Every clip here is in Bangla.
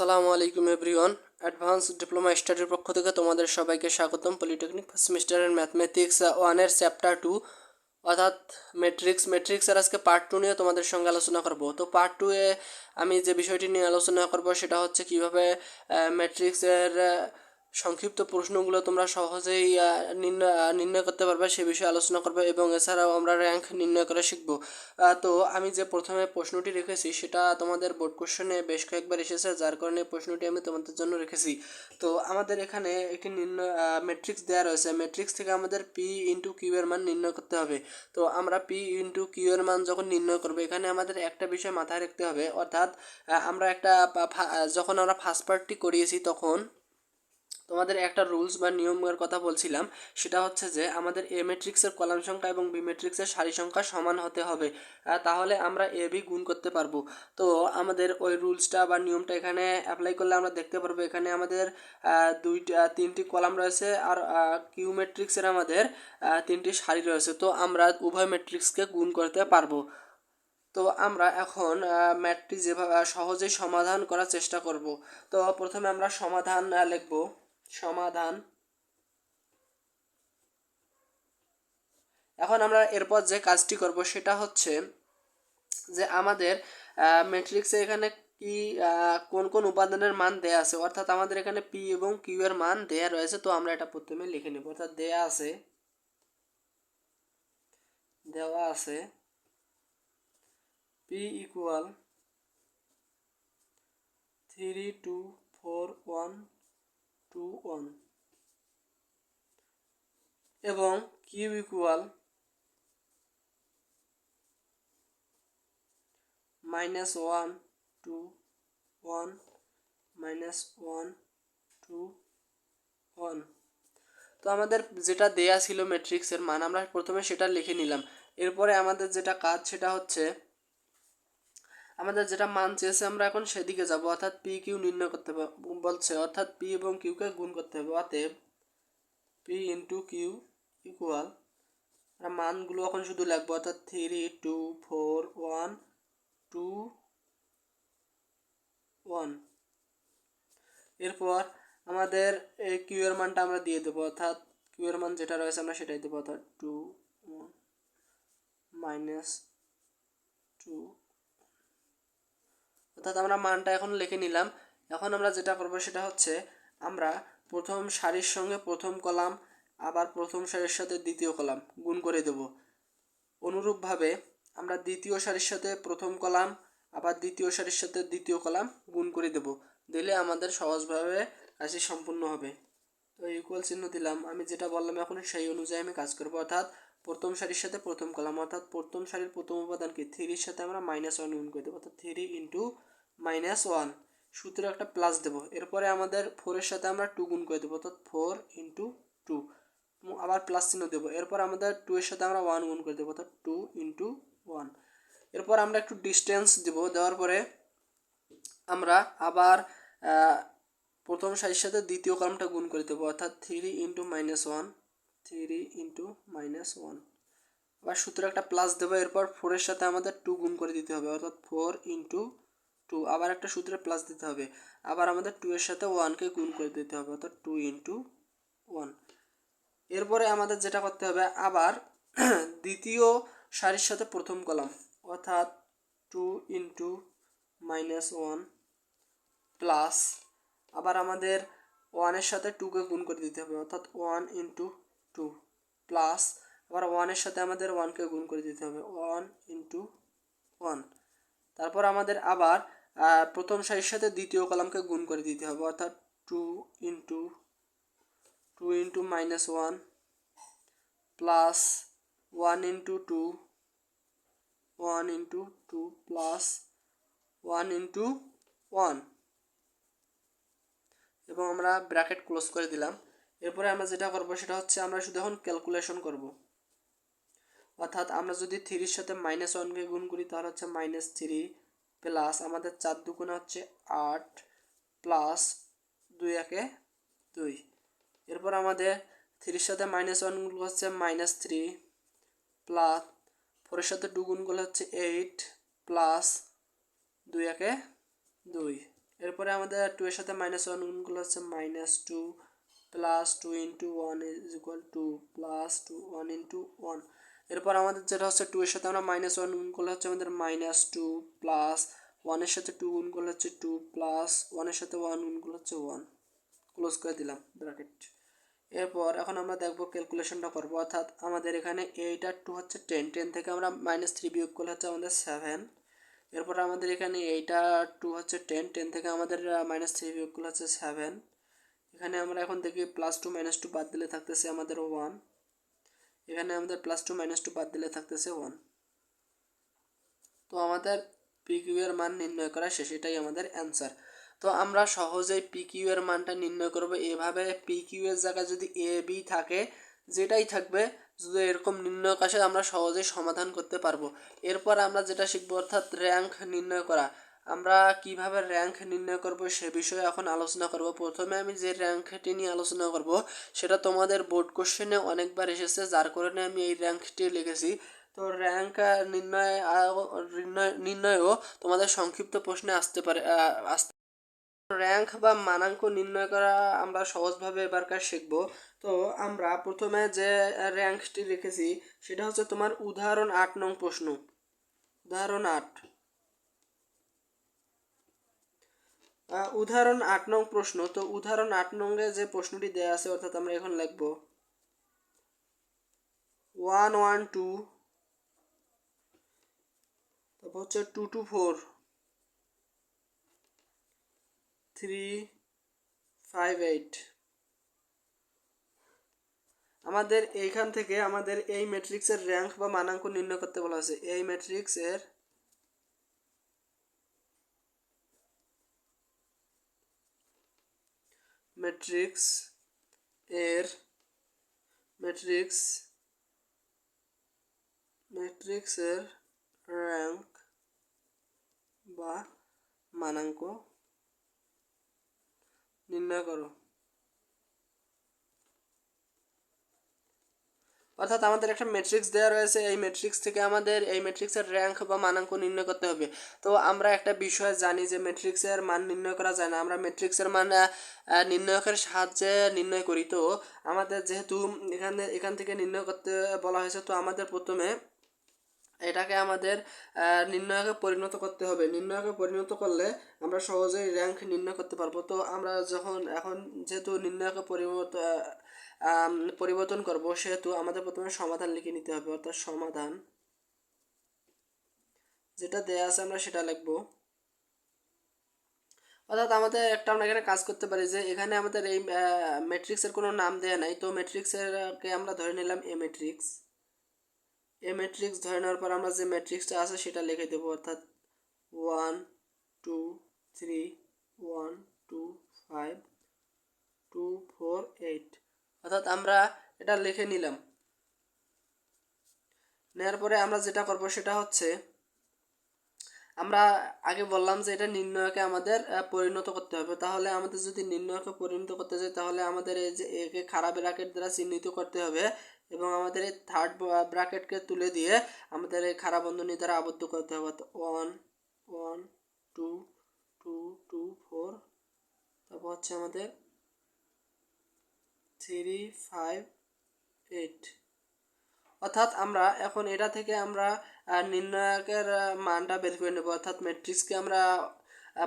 আসসালামু আলাইকুম এভরিওয়ান অ্যাডভান্স ডিপ্লোমা স্টাডির পক্ষ থেকে তোমাদের সবাইকে স্বাগতম। পলিটেকনিক ফার্স্ট সেমিস্টারের ম্যাথমেটিক্স ওয়ানের চ্যাপ্টার টু অর্থাৎ ম্যাট্রিক্স ম্যাট্রিক্সের আজকে পার্ট টু নিয়ে তোমাদের সঙ্গে আলোচনা করব। তো পার্ট টু এ আমি যে বিষয়টি নিয়ে আলোচনা করব, সেটা হচ্ছে কীভাবে ম্যাট্রিক্সের সংক্ষিপ্ত প্রশ্নগুলো তোমরা সহজেই নির্ণয় করতে পারবে, সে বিষয়ে আলোচনা করবে এবং এছাড়াও আমরা র্যাঙ্ক নির্ণয় করে শিখব। তো আমি যে প্রথমে প্রশ্নটি রেখেছি, সেটা তোমাদের বোর্ড কোশ্চেনে বেশ কয়েকবার এসেছে, যার কারণে প্রশ্নটি আমি তোমাদের জন্য রেখেছি। তো আমাদের এখানে একটি নির্ণয় ম্যাট্রিক্স দেওয়া রয়েছে। ম্যাট্রিক্স থেকে আমাদের পি ইন্টু কিউ এর মান নির্ণয় করতে হবে। তো আমরা পি ইন্টু কিউ এর মান যখন নির্ণয় করব, এখানে আমাদের একটা বিষয় মাথায় রাখতে হবে। অর্থাৎ আমরা একটা যখন আমরা ফার্স্ট পার্টটি করিয়েছি, তখন তোমাদের একটা রুলস বা নিয়মের কথা বলছিলাম, সেটা হচ্ছে যে আমাদের এ ম্যাট্রিক্সের কলাম সংখ্যা এবং বি ম্যাট্রিক্সের সারি সংখ্যা সমান হতে হবে। তাহলে আমরা এ বি গুণ করতে পারব। তো আমাদের ওই রুলসটা বা নিয়মটা এখানে অ্যাপ্লাই করলে আমরা দেখতে পারব এখানে আমাদের দুইটা, তিনটি কলাম রয়েছে আর কিউ ম্যাট্রিক্সের আমাদের তিনটি সারি রয়েছে। তো আমরা উভয় ম্যাট্রিক্সকে গুণ করতে পারব। তো আমরা এখন ম্যাথটি যেভাবে সহজেই সমাধান করার চেষ্টা করব। তো প্রথমে আমরা সমাধান লিখব। সমাধান। এখন আমরা এরপর যে কাজটি করব সেটা হচ্ছে যে আমাদের ম্যাট্রিক্সে এখানে কি কোন কোন উপাদানের মান দেয়া আছে। অর্থাৎ আমাদের এখানে পি এবং কিউ এর মান দেয়া রয়েছে, তো আমরা এটা প্রথমে লিখে নেব। অর্থাৎ দেয়া আছে, দেওয়া আছে P equal three two four one two one. এবং Q equal minus one two one, minus one two one. তো আমাদের যেটা দেয়া ছিল ম্যাট্রিক্সের মান, আমরা প্রথমে সেটা লিখে নিলাম। এরপরে আমাদের যেটা কাজ, সেটা হচ্ছে আমাদের যেটা মান চেয়েছে আমরা এখন সেদিকে যাব। অর্থাৎ পি কিউ নির্ণয় করতে বলছে, অর্থাৎ পি এবং কিউকে গুণ করতে হবে। অতএব পি ইন্টু কিউ ইকুয়াল আমরা মানগুলো এখন শুধু লিখব। অর্থাৎ three two four one two one এরপর আমাদের এই কিউ এর মানটা আমরা দিয়ে দেবো। অর্থাৎ কিউ এর মান যেটা রয়েছে, আমরা সেটাই দেবো। অর্থাৎ টু মাইনাস টু অর্থাৎ আমরা মানটা এখন লিখে নিলাম। এখন আমরা যেটা করব সেটা হচ্ছে আমরা প্রথম সারির সঙ্গে প্রথম কলাম, আবার প্রথম সারির সাথে দ্বিতীয় কলাম গুণ করে দেব। অনুরূপভাবে আমরা দ্বিতীয় সারির সাথে প্রথম কলাম, আবার দ্বিতীয় সারির সাথে দ্বিতীয় কলাম গুণ করে দেব। দিলে আমাদের সহজভাবে কাজটি সম্পূর্ণ হবে। তো ইকুয়াল চিহ্ন দিলাম। আমি যেটা বললাম এখন সেই অনুযায়ী আমি কাজ করব। অর্থাৎ প্রথম সারির সাথে প্রথম কলাম, অর্থাৎ প্রথম সারির প্রথম উপাদান কি থ্রির সাথে আমরা মাইনাস ওয়ান গুণ করে দেবো, অর্থাৎ থ্রি ইন্টু মাইনাস ওয়ান সূত্রে একটা প্লাস দেবো। এরপরে আমাদের ফোরের সাথে আমরা টু গুণ করে দেবো, অর্থাৎ ফোর ইন্টু টু আবার প্লাস চিহ্ন দেবো। এরপর আমাদের টু এর সাথে আমরা ওয়ান গুণ করে দেবো, অর্থাৎ টু ইন্টু ওয়ান এরপর আমরা একটু ডিস্টেন্স দেবো। দেওয়ার পরে আমরা আবার প্রথম সারির সাথে দ্বিতীয় কলামটা গুণ করে দেবো, অর্থাৎ three into minus one three into minus one আবার সূত্রে একটা প্লাস দেবো, এরপর ফোরের সাথে আমাদের টু গুণ করে দিতে হবে, অর্থাৎ ফোর ইন্টু টু আবার একটা সূত্রে প্লাস দিতে হবে, আবার আমাদের টু এর সাথে ওয়ানকে গুণ করে দিতে হবে, অর্থাৎ টু ইন্টু ওয়ান এরপরে আমাদের যেটা করতে হবে, আবার দ্বিতীয় সারির সাথে প্রথম কলাম অর্থাৎ two into minus one plus আবার আমাদের ওয়ানের সাথে টুকে গুণ করে দিতে হবে, অর্থাৎ ওয়ান ইন্টু টু প্লাস আবার ওয়ানের সাথে আমাদের ওয়ানকে গুণ করে দিতে হবে। ওয়ান ইন্টু ওয়ান তারপর আমাদের আবার প্রথম সারির সাথে দ্বিতীয় কলামকে গুণ করে দিতে হবে। অর্থাৎ two into two into minus one plus one into two one into two plus one into one এবং আমরা ব্র্যাকেট ক্লোজ করে দিলাম। এরপরে আমরা যেটা করব সেটা হচ্ছে আমরা শুধু এখন ক্যালকুলেশন করব। অর্থাৎ আমরা যদি থ্রির সাথে মাইনাস ওয়ানকে গুণ করি, তাহলে হচ্ছে মাইনাস থ্রি প্লাস আমাদের চার দুগুণে হচ্ছে আট প্লাস দুই একে দুই। এরপর আমাদের থ্রির সাথে মাইনাস ওয়ানগুলো হচ্ছে মাইনাস থ্রি প্লাস ফোরের সাথে টু গুণগুলো হচ্ছে এইট প্লাস দুই একে দুই। এরপরে আমাদের টু এর সাথে মাইনাস ওয়ান গুণ করলে হচ্ছে minus two plus two into one is equal to plus two one into one এরপর আমাদের যেটা হচ্ছে টু এর সাথে আমরা মাইনাস ওয়ান গুণ করলে হচ্ছে আমাদের মাইনাস টু প্লাস ওয়ানের সাথে টু গুণ করলে হচ্ছে টু প্লাস ওয়ানের সাথে ওয়ান গুণ করলে হচ্ছে ওয়ান ক্লোজ করে দিলাম ব্র্যাকেট এরপর এখন আমরা দেখব ক্যালকুলেশনটা করব। অর্থাৎ আমাদের এখানে এইট টু হচ্ছে টেন টেন থেকে আমরা মাইনাস থ্রি বিয়োগ করলে হচ্ছে আমাদের সেভেন এরপর আমাদের এখানে এইটা টু হচ্ছে টেন টেন থেকে আমাদের মাইনাস থ্রি বিয়োগ করলে হচ্ছে সেভেন এখানে আমরা এখন দেখি প্লাস টু মাইনাস টু বাদ দিলে থাকতেছে আমাদের ওয়ান এখানে আমাদের প্লাস টু মাইনাস টু বাদ দিলে থাকতেছে ওয়ান তো আমাদের পি কিউ এর মান নির্ণয় করা শেষ, এটাই আমাদের অ্যান্সার তো আমরা সহজেই পি কিউ এর মানটা নির্ণয় করব। এভাবে পি কিউ এর জায়গায় যদি এ বি থাকে, যেটাই থাকবে, যদি এরকম নির্ণয় আসে, আমরা সহজেই সমাধান করতে পারব। এরপর আমরা যেটা শিখব, অর্থাৎ র্যাঙ্ক নির্ণয় করা। আমরা কীভাবে র্যাঙ্ক নির্ণয় করব সে বিষয়ে এখন আলোচনা করব। প্রথমে আমি যে র্যাঙ্কটি নিয়ে আলোচনা করব, সেটা তোমাদের বোর্ড কোশ্চেনে অনেকবার এসেছে, যার কারণে আমি এই র্যাঙ্কটি লিখেছি। তো র্যাঙ্ক নির্ণয় নির্ণয়, নির্ণয়ও তোমাদের সংক্ষিপ্ত প্রশ্নে আসতে পারে আসতে র্যাঙ্ক বা মানাঙ্ক নির্ণয় করা আমরা সহজভাবে এবারকার শিখব। তো আমরা প্রথমে যে র্যাঙ্কটি রেখেছি সেটা হচ্ছে তোমার উদাহরণ আট নং প্রশ্ন। উদাহরণ আট। উদাহরণ আট নং প্রশ্ন। তো উদাহরণ আট নঙ্গে যে প্রশ্নটি দেওয়া আছে, অর্থাৎ আমরা এখন লিখব। One one, two. তারপর হচ্ছে two two four. Three, five, eight. আমাদের এইখান থেকে আমাদের এই ম্যাট্রিক্সের র্যাঙ্ক বা মানাঙ্ক নির্ণয় করতে বলা হয়েছে। এই ম্যাট্রিক্সের ম্যাট্রিক্স এর ম্যাট্রিক্স ম্যাট্রিক্সের র্যাঙ্ক বা মানাঙ্ক নির্ণয় করো অর্থাৎ আমাদের একটা ম্যাট্রিক্স দেওয়া রয়েছে, এই ম্যাট্রিক্স থেকে আমাদের, এই ম্যাট্রিক্সের র্যাঙ্ক বা মানাঙ্ক নির্ণয় করতে হবে। তো আমরা একটা বিষয় জানি যে ম্যাট্রিক্সের মান নির্ণয় করা যায় না, আমরা ম্যাট্রিক্সের মান নির্ণয়কের সাহায্যে নির্ণয় করি। তো আমাদের যেহেতু এখানে, এখান থেকে নির্ণয় করতে বলা হয়েছে, তো আমাদের প্রথমে এটাকে আমাদের নির্ণয়কে পরিণত করতে হবে। নির্ণয়কে পরিণত করলে আমরা সহজেই র্যাঙ্ক নির্ণয় করতে পারব। তো আমরা যখন, এখন যেহেতু নির্ণয়কে পরিবর্ত পরিবর্তন করব, সেহেতু আমাদের প্রথমে সমাধান লিখে নিতে হবে, অর্থাৎ সমাধান। যেটা দেয়া আছে আমরা সেটা লিখব। অর্থাৎ আমাদের একটা আমরা এখানে কাজ করতে পারি যে, এখানে আমাদের এই ম্যাট্রিক্সের কোনো নাম দেয়া নাই, তো ম্যাট্রিক্সেরকে আমরা ধরে নিলাম এ ম্যাট্রিক্স এ ম্যাট্রিক্স ধরে নেওয়ার পর আমরা যে ম্যাট্রিক্সটা আছে সেটা লিখে দেবো, অর্থাৎ one two three one two five two four eight অর্থাৎ আমরা এটা লিখে নিলাম। নেওয়ার পরে আমরা যেটা করব সেটা হচ্ছে, আমরা আগে বললাম যে এটা নির্ণয়কে আমাদের পরিণত করতে হবে। তাহলে আমাদের যদি নির্ণয়কে পরিণত করতে চাই, তাহলে আমাদের এই যে একে খারাপ ব্র্যাকেট দ্বারা চিহ্নিত করতে হবে এবং আমাদের এই থার্ড ব্র্যাকেটকে তুলে দিয়ে আমাদের এই খারাপ বন্ধনী দ্বারা আবদ্ধ করতে হবে। অর্থাৎ one one, two two two, four, তারপর হচ্ছে আমাদের থ্রি ফাইভ এইট অর্থাৎ আমরা এখন এটা থেকে আমরা নির্ণায়কের মানটা বের করে নেব। অর্থাৎ ম্যাট্রিক্সকে আমরা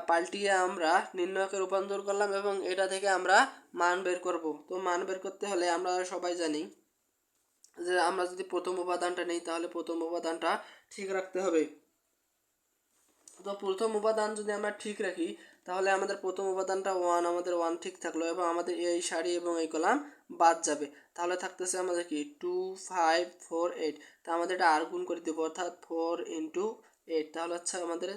পাল্টিয়ে আমরা নির্ণয়কে রূপান্তর করলাম এবং এটা থেকে আমরা মান বের করব। তো মান বের করতে হলে আমরা সবাই জানি যে আমরা যদি প্রথম উপাদানটা নেই তাহলে প্রথম উপাদানটা ঠিক রাখতে হবে। তো প্রথম উপাদান যদি আমরা ঠিক রাখি তাহলে আমাদের প্রথম উপাদানটা ওয়ান আমাদের ওয়ান ঠিক থাকল, এবং আমাদের এই শাড়ি এবং এই কলাম বাদ যাবে। তাহলে থাকতেছে আমাদের কি? টু ফাইভ ফোর এইট তা আমাদের এটা আর গুণ করে দেবো, অর্থাৎ ফোর ইন্টু এইট তাহলে হচ্ছে আমাদের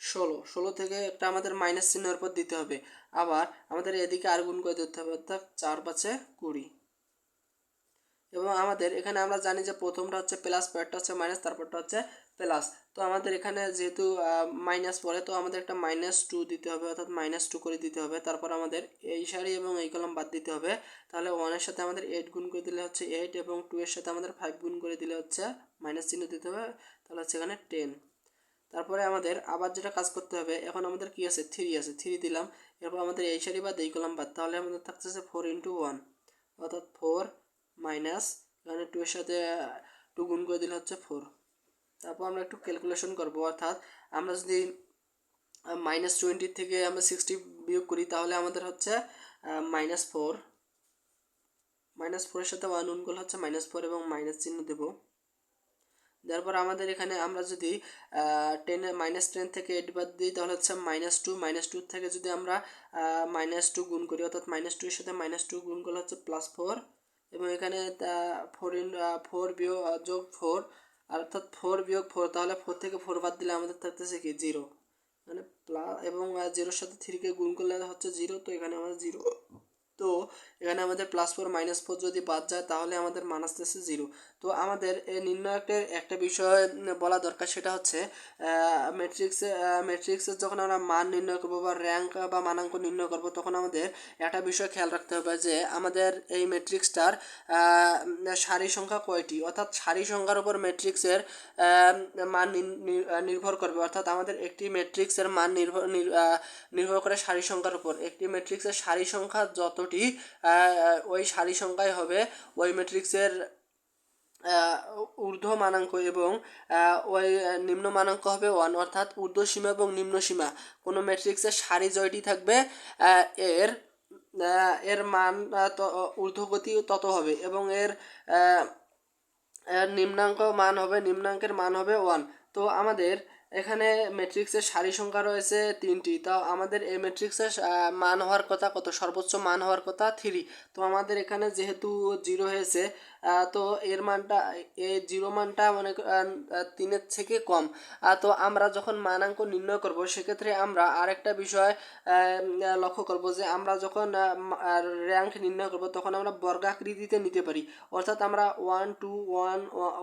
ষোলো। ষোলো থেকে একটা আমাদের মাইনাস চিহ্নের উপর দিতে হবে। আবার আমাদের এদিকে আর গুণ করে দিতে হবে, অর্থাৎ চার পাঁচে কুড়ি। এবং আমাদের এখানে আমরা জানি যে প্রথমটা হচ্ছে প্লাস পরেরটা হচ্ছে মাইনাস তারপরটা হচ্ছে প্লাস তো আমাদের এখানে যেহেতু মাইনাস পড়ে, তো আমাদের একটা মাইনাস টু দিতে হবে, অর্থাৎ মাইনাস টু করে দিতে হবে। তারপর আমাদের এই সারি এবং এই কলম বাদ দিতে হবে। তাহলে ওয়ানের সাথে আমাদের এইট গুণ করে দিলে হচ্ছে এইট এবং টু এর সাথে আমাদের ফাইভ গুণ করে দিলে হচ্ছে মাইনাস চিহ্ন দিতে হবে। তাহলে হচ্ছে এখানে টেন তারপরে আমাদের আবার যেটা কাজ করতে হবে, এখন আমাদের কি আছে? থ্রি আছে থ্রি দিলাম। এরপর আমাদের এই সারি বাদ এই কলাম বাদ, তাহলে আমাদের থাকতেছে ফোর ইন্টু ওয়ান অর্থাৎ ফোর মাইনাস এখানে টু এর সাথে টু গুণ করে দিলে হচ্ছে ফোর তারপর আমরা একটু ক্যালকুলেশন করব, অর্থাৎ আমরা যদি মাইনাস টোয়েন্টি থেকে আমরা সিক্সটি বিয়োগ করি, তাহলে আমাদের হচ্ছে মাইনাস ফোর মাইনাস ফোরের সাথে ওয়ান করলে হচ্ছে মাইনাস ফোর এবং মাইনাস চিহ্ন দেবো। তারপর আমাদের এখানে আমরা যদি টেনে মাইনাস টেন থেকে এইট বাদ দিই, তাহলে হচ্ছে মাইনাস টু মাইনাস টু থেকে যদি আমরা মাইনাস টু গুণ করি, অর্থাৎ মাইনাস টুর সাথে মাইনাস টু গুণ করলে হচ্ছে প্লাস ফোর এবং এখানে ফোর ইন ফোর বিয়োগ যোগ ফোর অর্থাৎ ফোর বিয়োগ ফোর তাহলে ফোর থেকে ফোর বাদ দিলে আমাদের থাকতেছে কি জিরো মানে প্লাস এবং জিরোর সাথে থ্রিকে গুণ করলে হচ্ছে জিরো তো এখানে আমাদের জিরো তো এখানে আমাদের প্লাস ফোর মাইনাস ফোর যদি বাদ যায়, তাহলে আমাদের মান আসতেছে জিরো তো আমাদের নির্ণয়কের একটা বিষয় বলা দরকার, সেটা হচ্ছে ম্যাট্রিক্সে ম্যাট্রিক্সের যখন আমরা মান নির্ণয় করব বা র্যাঙ্ক বা মানাঙ্ক নির্ণয় করব, তখন আমাদের একটা বিষয় খেয়াল রাখতে হবে যে আমাদের এই ম্যাট্রিক্সটার সারি সংখ্যা কয়টি? অর্থাৎ সারি সংখ্যার উপর ম্যাট্রিক্সের মান নির্ভর করবে। অর্থাৎ আমাদের একটি ম্যাট্রিক্সের মান নির্ভর নির্ভর করে সারি সংখ্যার উপর। একটি ম্যাট্রিক্সের সারি সংখ্যা যতটি ওই সারি সংখ্যায় হবে। ওই ম্যাট্রিক্সের ঊর্ধ্ব মানাঙ্ক এবং ওই নিম্ন মানাঙ্ক হবে ওয়ান অর্থাৎ ঊর্ধ্ব সীমা এবং নিম্ন সীমা। কোনো ম্যাট্রিক্সের সারি জয়টি থাকবে এর এর মান ঊর্ধ্বগতি তত হবে এবং এর নিম্নাঙ্ক মান হবে, নিম্নাঙ্কের মান হবে ওয়ান তো আমাদের এখানে ম্যাট্রিক্সের সারি সংখ্যা রয়েছে তিনটি। তো আমাদের এই ম্যাট্রিক্সের মান হওয়ার কথা কত? সর্বোচ্চ মান হওয়ার কথা থ্রি তো আমাদের এখানে যেহেতু জিরো হয়েছে তো এর মানটা, এ জিরো মানটা মনে তিনের থেকে কম। তো আমরা যখন মানাঙ্ক নির্ণয় করব, সেক্ষেত্রে আমরা আরেকটা বিষয় লক্ষ্য করব যে আমরা যখন র্যাঙ্ক নির্ণয় করব, তখন আমরা বর্গাকৃতিতে নিতে পারি। অর্থাৎ আমরা one two one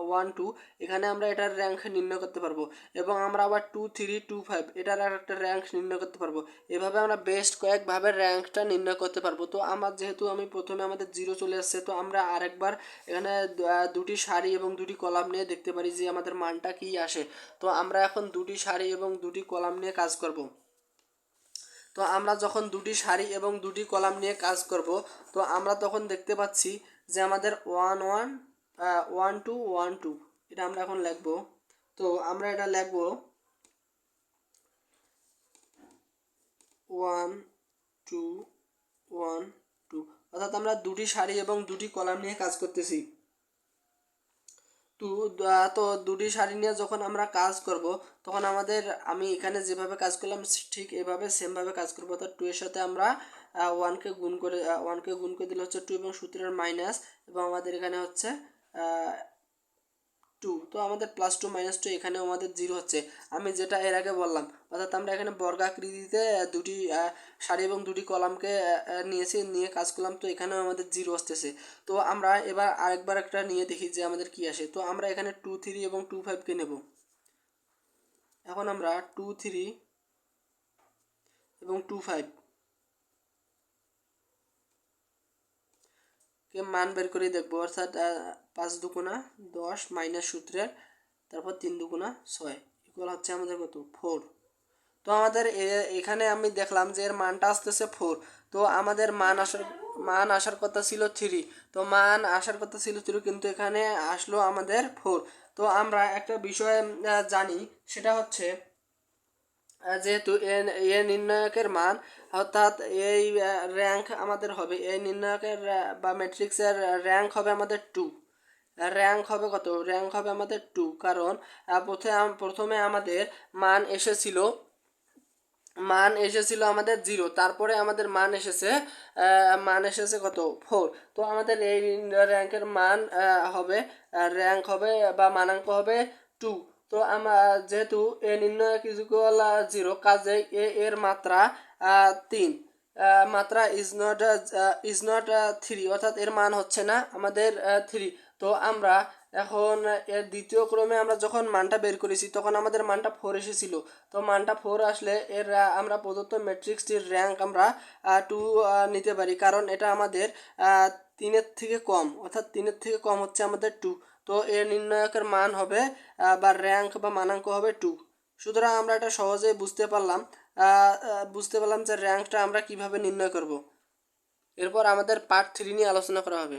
one two এখানে আমরা এটার র্যাঙ্ক নির্ণয় করতে পারব। এবং আমরা আবার টু থ্রি টু ফাইভ এটার একটা র্যাঙ্ক নির্ণয় করতে পারব। এভাবে আমরা বেস্ট কয়েকভাবে র্যাঙ্কটা নির্ণয় করতে পারব। তো আমার যেহেতু আমি প্রথমে আমাদের জিরো চলে আসছে, তো আমরা আরেকবার এখানে দুটি সারি এবং দুটি কলাম নিয়ে দেখতে পারি যে আমাদের মানটা কি আসে। তো আমরা এখন দুটি সারি এবং দুটি কলাম নিয়ে কাজ করব। তো আমরা যখন দুটি সারি এবং দুটি কলাম নিয়ে কাজ করব, তো আমরা তখন দেখতে পাচ্ছি যে আমাদের one one one two one two এটা আমরা এখন লিখব। তো আমরা এটা লিখব। ওয়ান টু ওয়ান টু অর্থাৎ আমরা দুটি সারি এবং দুটি কলাম নিয়ে কাজ করতেছি। তো তো দুটি শাড়ি নিয়ে যখন আমরা কাজ করব, তখন আমাদের, আমি এখানে যেভাবে কাজ করলাম ঠিক এভাবে সেমভাবে কাজ করব। অর্থাৎ টু এর সাথে আমরা ওয়ানকে গুণ করে ওয়ানকে গুণ করে দিলে হচ্ছে টু এবং সূত্রের মাইনাস এবং আমাদের এখানে হচ্ছে টু তো আমাদের প্লাস টু মাইনাস টু এখানেও আমাদের জিরো হচ্ছে। আমি যেটা এর আগে বললাম, অর্থাৎ আমরা এখানে বর্গাকৃতিতে দুটি সারি এবং দুটি কলামকে নিয়েছি, নিয়ে কাজ করলাম, তো এখানেও আমাদের জিরো আসতেছে। তো আমরা এবার আরেকবার একটা নিয়ে দেখি যে আমাদের কি আসে। তো আমরা এখানে টু থ্রি এবং টু ফাইভকে নেব। এখন আমরা টু থ্রি এবং টু ফাইভ কে মান বের করে দেখব। অর্থাৎ পাঁচ দুগুণা দশ মাইনাস সূত্রের, তারপর তিন দুগুণা ছয় ইকুয়াল হচ্ছে আমাদের কত? ফোর তো আমাদের এখানে আমি দেখলাম যে এর মানটা আসতেছে ফোর তো আমাদের মান আসার মান আসার কথা ছিল থ্রি তো মান আসার কথা ছিল থ্রি কিন্তু এখানে আসলো আমাদের ফোর তো আমরা একটা বিষয় জানি, সেটা হচ্ছে যেহেতু এ নির্ণায়কের মান, অর্থাৎ এই র্যাঙ্ক আমাদের হবে এই নির্ণায়কের বা ম্যাট্রিক্সের র্যাঙ্ক হবে আমাদের টু র্যাঙ্ক হবে কত? র্যাঙ্ক হবে আমাদের টু কারণ প্রথমে আমাদের মান এসেছিল মান এসেছিল আমাদের জিরো তারপরে আমাদের মান এসেছে মান এসেছে কত? ফোর তো আমাদের এই র্যাঙ্কের মান হবে র্যাঙ্ক হবে বা মানাঙ্ক হবে টু তো আমার যেহেতু এ নির্ণয় ইকুয়াল জিরো কাজে এ এর মাত্রা তিন মাত্রা is not is not three অর্থাৎ এর মান হচ্ছে না আমাদের থ্রি তো আমরা এখন এর দ্বিতীয় ক্রমে আমরা যখন মানটা বের করেছি, তখন আমাদের মানটা ফোর এসেছিল। তো মানটা ফোর আসলে এর আমরা প্রদত্ত ম্যাট্রিক্সটির র্যাঙ্ক আমরা টু নিতে পারি। কারণ এটা আমাদের তিনের থেকে কম, অর্থাৎ তিনের থেকে কম হচ্ছে আমাদের টু তো এর নির্ণায়কের মান হবে বা র্যাঙ্ক বা মানাঙ্ক হবে টু সুতরাং আমরা এটা সহজেই বুঝতে পারলাম বুঝতে পারলাম যে র্যাঙ্কটা আমরা কীভাবে নির্ণয় করব। এরপর আমাদের পার্ট থ্রি নিয়ে আলোচনা করা হবে।